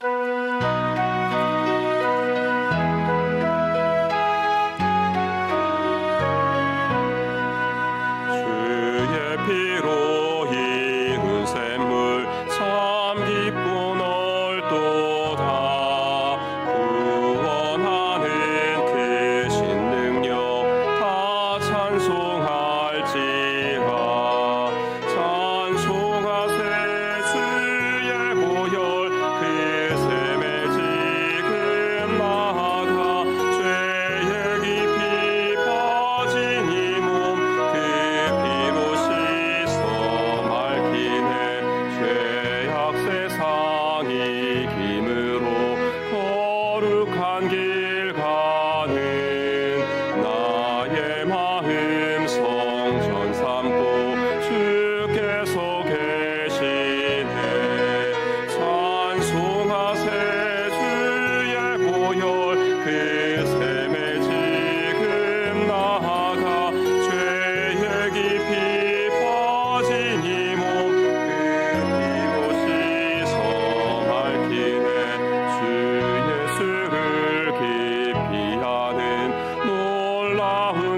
주 거룩 놀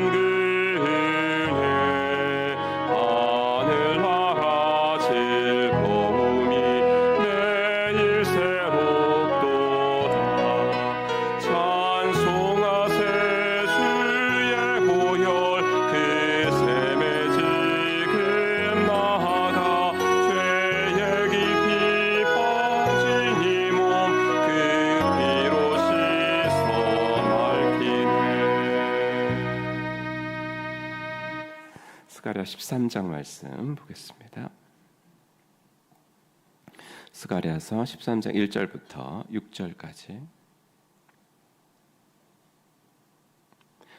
말씀 보겠습니다. 스가랴서 13장 1절부터 6절까지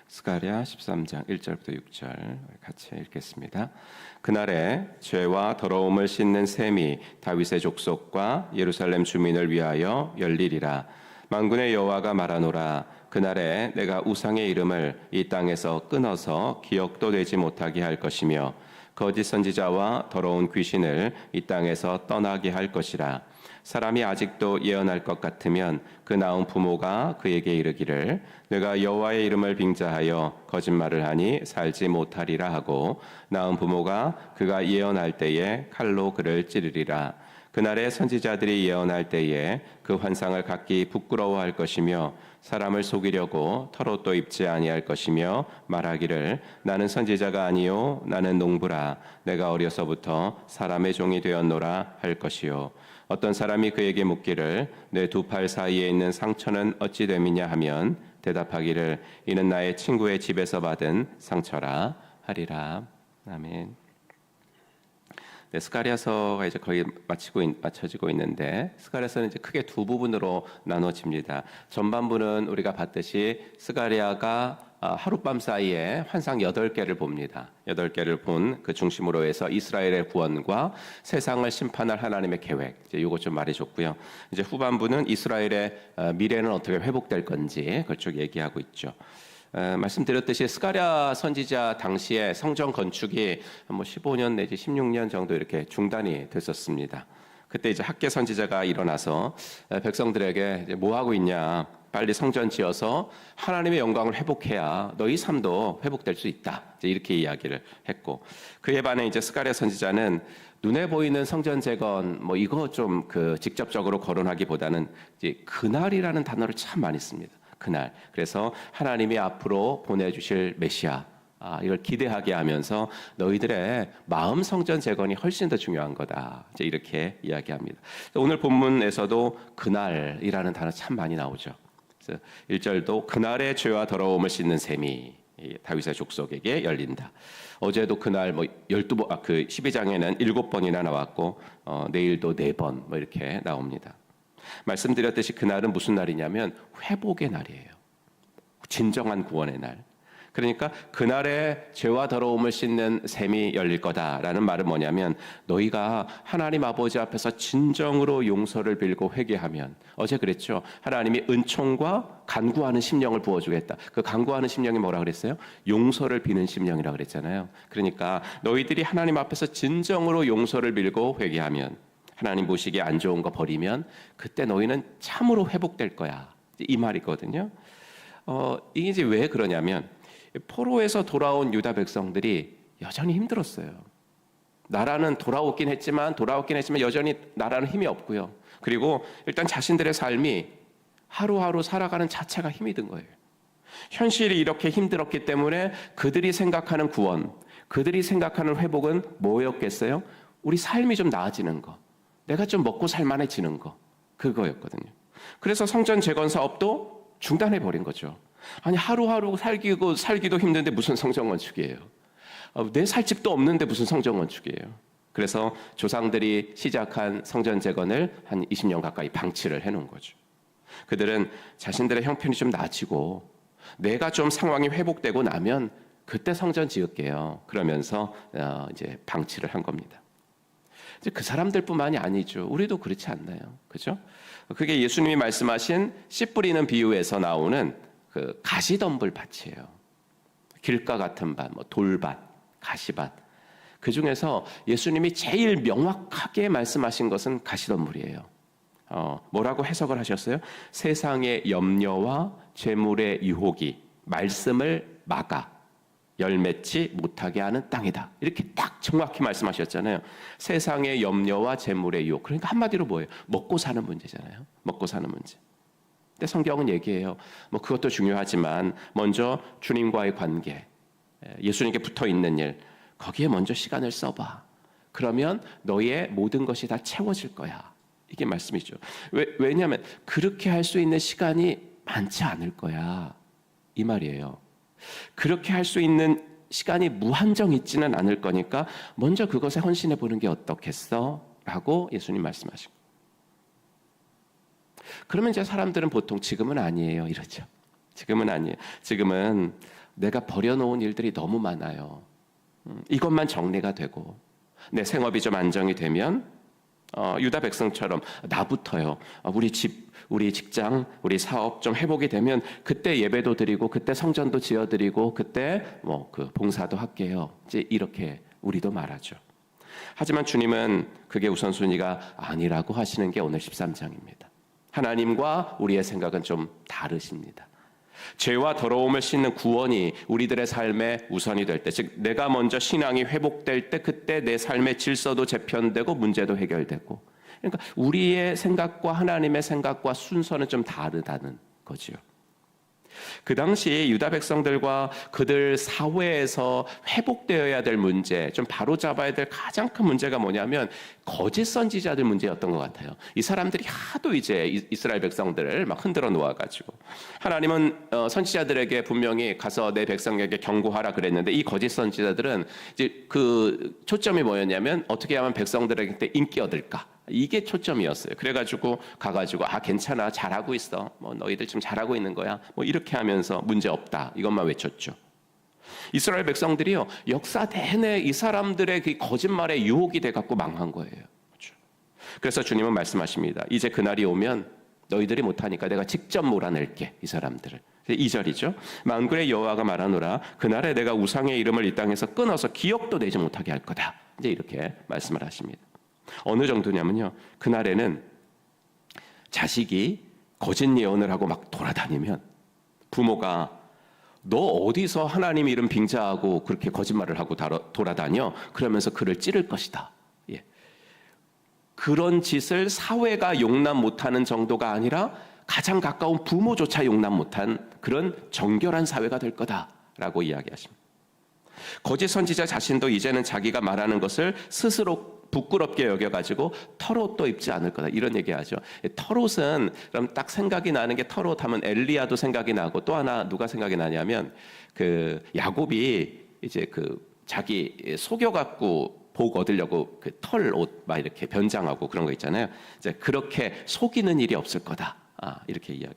스가랴 13장 1절부터 6절 같이 읽겠습니다. 그날에 죄와 더러움을 씻는 셈이 다윗의 족속과 예루살렘 주민을 위하여 열리리라. 만군의 여호와가 말하노라. 그날에 내가 우상의 이름을 이 땅에서 끊어서 기억도 되지 못하게 할 것이며 거짓 선지자와 더러운 귀신을 이 땅에서 떠나게 할 것이라. 사람이 아직도 예언할 것 같으면 그 나온 부모가 그에게 이르기를 내가 여호와의 이름을 빙자하여 거짓말을 하니 살지 못하리라 하고 나온 부모가 그가 예언할 때에 칼로 그를 찌르리라. 그날에 선지자들이 예언할 때에 그 환상을 갖기 부끄러워할 것이며 사람을 속이려고 털옷도 입지 아니할 것이며 말하기를 나는 선지자가 아니요 나는 농부라. 내가 어려서부터 사람의 종이 되었노라 할 것이요. 어떤 사람이 그에게 묻기를 내 두 팔 사이에 있는 상처는 어찌 됨이냐 하면 대답하기를 이는 나의 친구의 집에서 받은 상처라 하리라. 아멘. 네, 스가랴서가 이제 거의 마치고 있, 맞춰지고 있는데 스가랴서는 이제 크게 두 부분으로 나눠집니다. 전반부는 우리가 봤듯이 스가랴가 아, 하룻밤 사이에 환상 8개를 봅니다. 8개를 본 그 중심으로 해서 이스라엘의 구원과 세상을 심판할 하나님의 계획. 이제 요거 좀 말해 줬고요. 이제 후반부는 이스라엘의 어, 미래는 어떻게 회복될 건지 쭉 얘기하고 있죠. 에, 말씀드렸듯이 스가랴 선지자 당시에 성전 건축이 뭐 15년 내지 16년 정도 이렇게 중단이 됐었습니다. 그때 이제 학계 선지자가 일어나서 에, 백성들에게 뭐 하고 있냐? 빨리 성전 지어서 하나님의 영광을 회복해야 너희 삶도 회복될 수 있다. 이렇게 이야기를 했고 그에 반해 이제 스가랴 선지자는 눈에 보이는 성전 재건 뭐 이거 좀 그 직접적으로 거론하기보다는 이제 그날이라는 단어를 참 많이 씁니다. 그날. 그래서 하나님이 앞으로 보내주실 메시아 아, 이걸 기대하게 하면서 너희들의 마음 성전 재건이 훨씬 더 중요한 거다. 이제 이렇게 이야기합니다. 오늘 본문에서도 그날이라는 단어 참 많이 나오죠. 그래서 1절도 그날의 죄와 더러움을 씻는 셈이 이 다윗의 족속에게 열린다. 어제도 그날 뭐 12번 아, 그 12장에는 7번이나 나왔고 어, 내일도 4번 뭐 이렇게 나옵니다. 말씀드렸듯이 그날은 무슨 날이냐면 회복의 날이에요. 진정한 구원의 날. 그러니까 그날에 죄와 더러움을 씻는 셈이 열릴 거다라는 말은 뭐냐면 너희가 하나님 아버지 앞에서 진정으로 용서를 빌고 회개하면 어제 그랬죠. 하나님이 은총과 간구하는 심령을 부어주겠다. 그 간구하는 심령이 뭐라 그랬어요? 용서를 비는 심령이라 그랬잖아요. 그러니까 너희들이 하나님 앞에서 진정으로 용서를 빌고 회개하면 하나님 보시기에 안 좋은 거 버리면 그때 너희는 참으로 회복될 거야. 이 말이거든요. 어, 이게 이제 왜 그러냐면 포로에서 돌아온 유다 백성들이 여전히 힘들었어요. 나라는 돌아오긴 했지만 돌아오긴 했지만 여전히 나라는 힘이 없고요. 그리고 일단 자신들의 삶이 하루하루 살아가는 자체가 힘이 든 거예요. 현실이 이렇게 힘들었기 때문에 그들이 생각하는 구원, 그들이 생각하는 회복은 뭐였겠어요? 우리 삶이 좀 나아지는 거. 내가 좀 먹고 살만해지는 거. 그거였거든요. 그래서 성전 재건 사업도 중단해 버린 거죠. 아니 하루하루 살기고 살기도 힘든데 무슨 성전 건축이에요? 어, 내살 집도 없는데 무슨 성전 건축이에요? 그래서 조상들이 시작한 성전 재건을 한 20년 가까이 방치를 해 놓은 거죠. 그들은 자신들의 형편이 좀 나아지고 내가 좀 상황이 회복되고 나면 그때 성전 지을게요. 그러면서 어, 이제 방치를 한 겁니다. 이제 그 사람들뿐만이 아니죠. 우리도 그렇지 않나요? 그죠? 그게 예수님이 말씀하신 씨 뿌리는 비유에서 나오는 그 가시덤불 밭이에요. 길가 같은 밭, 뭐 돌밭, 가시밭. 그 중에서 예수님이 제일 명확하게 말씀하신 것은 가시덤불이에요. 어, 뭐라고 해석을 하셨어요? 세상의 염려와 재물의 유혹이 말씀을 막아 열 맺지 못하게 하는 땅이다. 이렇게 딱 정확히 말씀하셨잖아요. 세상의 염려와 재물의 유혹. 그러니까 한마디로 뭐예요? 먹고 사는 문제잖아요. 먹고 사는 문제. 근데 성경은 얘기해요. 뭐 그것도 중요하지만 먼저 주님과의 관계, 예수님께 붙어 있는 일, 거기에 먼저 시간을 써봐. 그러면 너의 모든 것이 다 채워질 거야. 이게 말씀이죠. 왜, 왜냐하면 그렇게 할 수 있는 시간이 많지 않을 거야. 이 말이에요. 그렇게 할 수 있는 시간이 무한정 있지는 않을 거니까 먼저 그것에 헌신해 보는 게 어떻겠어? 라고 예수님 말씀하시고. 그러면 이제 사람들은 보통 지금은 아니에요. 이러죠. 지금은 아니에요. 지금은 내가 버려놓은 일들이 너무 많아요. 음, 이것만 정리가 되고 내 생업이 좀 안정이 되면 어, 유다 백성처럼 나부터요. 어, 우리 집, 우리 직장, 우리 사업 좀 회복이 되면 그때 예배도 드리고 그때 성전도 지어 드리고 그때 뭐 그 봉사도 할게요. 이제 이렇게 우리도 말하죠. 하지만 주님은 그게 우선순위가 아니라고 하시는 게 오늘 13장입니다. 하나님과 우리의 생각은 좀 다르십니다. 죄와 더러움을 씻는 구원이 우리들의 삶의 우선이 될 때, 즉 내가 먼저 신앙이 회복될 때 그때 내 삶의 질서도 재편되고 문제도 해결되고. 그러니까 우리의 생각과 하나님의 생각과 순서는 좀 다르다는 거지요. 그 당시 유다 백성들과 그들 사회에서 회복되어야 될 문제, 좀 바로잡아야 될 가장 큰 문제가 뭐냐면 거짓 선지자들 문제였던 것 같아요. 이 사람들이 하도 이제 이스라엘 백성들을 막 흔들어 놓아가지고 하나님은 어, 선지자들에게 분명히 가서 내 백성에게 경고하라 그랬는데 이 거짓 선지자들은 이제 그 초점이 뭐였냐면 어떻게 하면 백성들에게 인기 얻을까? 이게 초점이었어요. 그래가지고 가가지고 아 괜찮아 잘하고 있어. 뭐 너희들 지금 잘하고 있는 거야. 뭐 이렇게 하면서 문제 없다 이것만 외쳤죠. 이스라엘 백성들이요 역사 내내 이 사람들의 그 거짓말에 유혹이 돼 갖고 망한 거예요. 그렇죠? 그래서 주님은 말씀하십니다. 이제 그날이 오면 너희들이 못하니까 내가 직접 몰아낼게 이 사람들을. 2절이죠. 만군의 여호와가 말하노라 그날에 내가 우상의 이름을 이 땅에서 끊어서 기억도 내지 못하게 할 거다. 이제 이렇게 말씀을 하십니다. 어느 정도냐면요. 그날에는 자식이 거짓 예언을 하고 막 돌아다니면 부모가 너 어디서 하나님 이름 빙자하고 그렇게 거짓말을 하고 돌아다녀? 그러면서 그를 찌를 것이다. 예. 그런 짓을 사회가 용납 못하는 정도가 아니라 가장 가까운 부모조차 용납 못한 그런 정결한 사회가 될 거다라고 이야기하십니다. 거짓 선지자 자신도 이제는 자기가 말하는 것을 스스로 부끄럽게 여겨가지고 털옷도 입지 않을 거다 이런 얘기하죠. 털옷은 그럼 딱 생각이 나는 게 털옷 하면 엘리야도 생각이 나고 또 하나 누가 생각이 나냐면 그 야곱이 이제 그 자기 속여 갖고 복 얻으려고 그 털옷 막 이렇게 변장하고 그런 거 있잖아요. 이제 그렇게 속이는 일이 없을 거다. 아, 이렇게 이야기.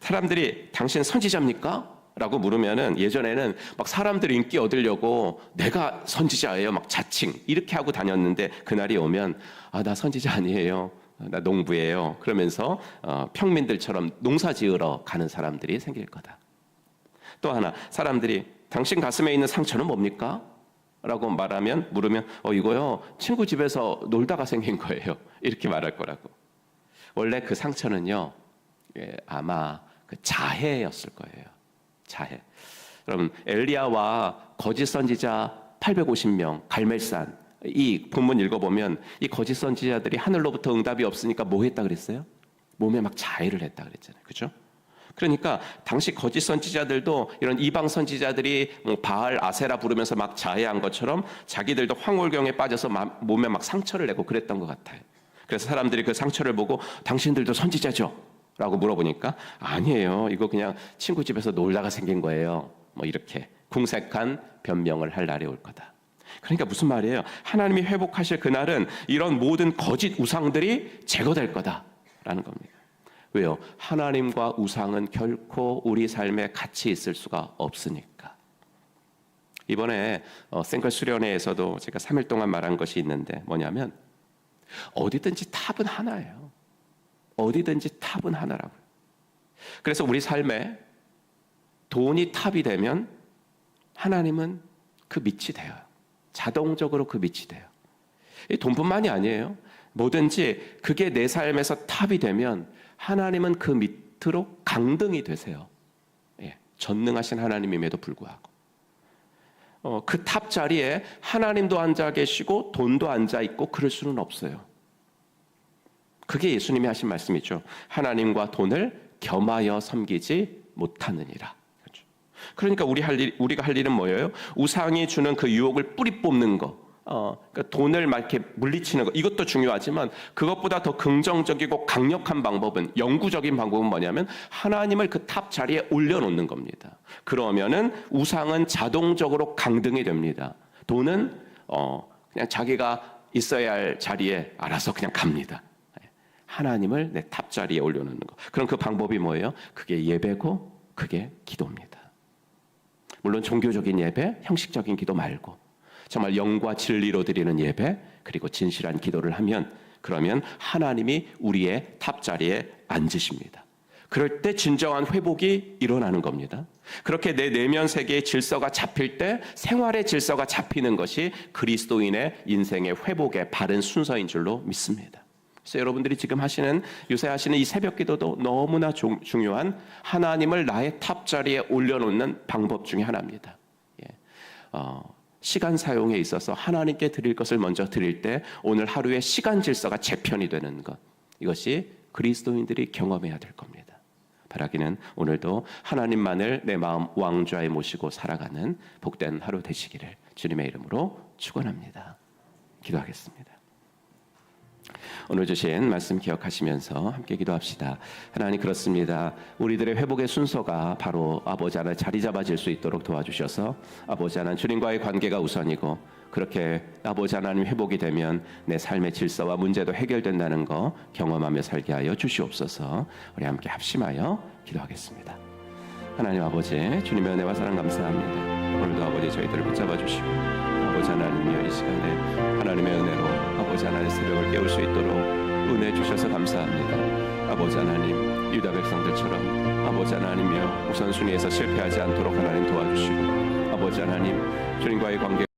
사람들이 당신 선지자입니까? 라고 물으면은 예전에는 막 사람들 인기 얻으려고 내가 선지자예요. 막 자칭 이렇게 하고 다녔는데 그날이 오면 아, 나 선지자 아니에요. 나 농부예요. 그러면서 어, 평민들처럼 농사 지으러 가는 사람들이 생길 거다. 또 하나 사람들이 당신 가슴에 있는 상처는 뭡니까? 라고 말하면 물으면 어 이거요 친구 집에서 놀다가 생긴 거예요 이렇게 말할 거라고 원래 그 상처는요 예, 아마 그 자해였을 거예요 자해 그럼 엘리야와 거짓 선지자 850명 갈멜산 이 본문 읽어보면 이 거짓 선지자들이 하늘로부터 응답이 없으니까 뭐 했다 그랬어요? 몸에 막 자해를 했다 그랬잖아요 그죠? 그러니까 당시 거짓 선지자들도 이런 이방 선지자들이 뭐 바알 아세라 부르면서 막 자해한 것처럼 자기들도 황홀경에 빠져서 마- 몸에 막 상처를 내고 그랬던 것 같아요. 그래서 사람들이 그 상처를 보고 당신들도 선지자죠? 라고 물어보니까 아니에요. 이거 그냥 친구 집에서 놀다가 생긴 거예요. 뭐 이렇게 궁색한 변명을 할 날이 올 거다. 그러니까 무슨 말이에요? 하나님이 회복하실 그날은 이런 모든 거짓 우상들이 제거될 거다라는 겁니다. 왜요? 하나님과 우상은 결코 우리 삶에 같이 있을 수가 없으니까. 이번에 어, 생글 수련회에서도 제가 3일 동안 말한 것이 있는데 뭐냐면 어디든지 탑은 하나예요. 어디든지 탑은 하나라고요. 그래서 우리 삶에 돈이 탑이 되면 하나님은 그 밑이 돼요. 자동적으로 그 밑이 돼요. 이 돈뿐만이 아니에요. 뭐든지 그게 내 삶에서 탑이 되면 하나님은 그 밑으로 강등이 되세요. 예, 전능하신 하나님임에도 불구하고. 어, 그 탑 자리에 하나님도 앉아 계시고 돈도 앉아 있고 그럴 수는 없어요. 그게 예수님이 하신 말씀이죠. 하나님과 돈을 겸하여 섬기지 못하느니라. 그렇죠. 그러니까 우리 할 일, 우리가 할 일은 뭐예요? 우상이 주는 그 유혹을 뿌리 뽑는 거. 어, 그러니까 돈을 막 이렇게 물리치는 거. 이것도 중요하지만 그것보다 더 긍정적이고 강력한 방법은 영구적인 방법은 뭐냐면 하나님을 그 탑 자리에 올려놓는 겁니다. 그러면은 우상은 자동적으로 강등이 됩니다. 돈은 어, 그냥 자기가 있어야 할 자리에 알아서 그냥 갑니다. 하나님을 내 탑 자리에 올려놓는 거. 그럼 그 방법이 뭐예요? 그게 예배고 그게 기도입니다. 물론 종교적인 예배, 형식적인 기도 말고 정말 영과 진리로 드리는 예배 그리고 진실한 기도를 하면 그러면 하나님이 우리의 탑 자리에 앉으십니다. 그럴 때 진정한 회복이 일어나는 겁니다. 그렇게 내 내면 세계의 질서가 잡힐 때 생활의 질서가 잡히는 것이 그리스도인의 인생의 회복의 바른 순서인 줄로 믿습니다. 그래서 여러분들이 지금 하시는 요새 하시는 이 새벽 기도도 너무나 중, 중요한 하나님을 나의 탑 자리에 올려놓는 방법 중에 하나입니다. 예. 어, 시간 사용에 있어서 하나님께 드릴 것을 먼저 드릴 때 오늘 하루의 시간 질서가 재편이 되는 것 이것이 그리스도인들이 경험해야 될 겁니다. 바라기는 오늘도 하나님만을 내 마음 왕좌에 모시고 살아가는 복된 하루 되시기를 주님의 이름으로 축원합니다. 기도하겠습니다. 오늘 주신 말씀 기억하시면서 함께 기도합시다. 하나님 그렇습니다. 우리들의 회복의 순서가 바로 아버지 하나 자리 잡아질 수 있도록 도와주셔서 아버지 하나 주님과의 관계가 우선이고 그렇게 아버지 하나님 회복이 되면 내 삶의 질서와 문제도 해결된다는 거 경험하며 살게 하여 주시옵소서. 우리 함께 합심하여 기도하겠습니다. 하나님 아버지 주님의 은혜와 사랑 감사합니다. 오늘도 아버지 저희들을 붙잡아 주시고 아버지 하나님이여 이 시간에 하나님의 은혜로 아버지 하나님의 새벽을 깨울 수 있도록 은혜 주셔서 감사합니다. 아버지 하나님 유다 백성들처럼 아버지 하나님이여 우선순위에서 실패하지 않도록 하나님 도와주시고 아버지 하나님 주님과의 관계